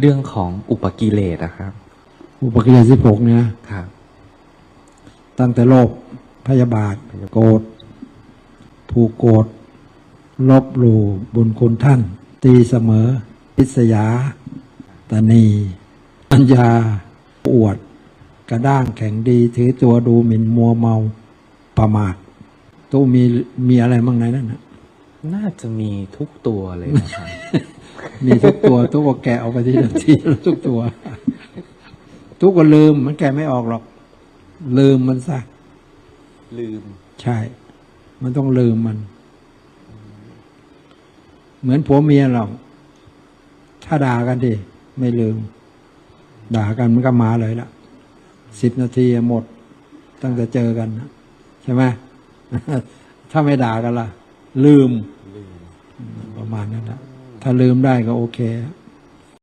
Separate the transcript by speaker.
Speaker 1: เรื่องของอุปกิเลสนะครับ
Speaker 2: อุปกิเลสสิบหกเนี่ย
Speaker 1: ครับ
Speaker 2: ตั้งแต่โลภพยาบาทโกรธผูกโกรธลบหลู่บุญคุณท่าน ตีเสมอพิษยาตนีปัญญาอวด กระด้างแข็งดี ถือตัวดูหมิ่นมัวเมาประมาทตู้มีมีอะไรบ้างในนั้นนะ
Speaker 1: น่าจะมีทุกตัวเลยนะครับ
Speaker 2: มีทุกตัว ทุกก็แกะออกไปทีละทีละทุกตัว ทุกก็ลืมมันแกะไม่ออกหรอก ลืมมันซะ
Speaker 1: ลืม
Speaker 2: ใช่ มันต้องลืมมัน เหมือนผัวเมียเรา ถ้าด่ากันดิไม่ลืม ด่ากันมันก็มาเลยละสิบนาทีหมด ตั้งแต่เจอกันนะใช่ไหมถ้าไม่ด่ากันล่ะ ลืม
Speaker 1: ลืม
Speaker 2: ประมาณนั้นนะ ถ้าลืมได้ก็โอเค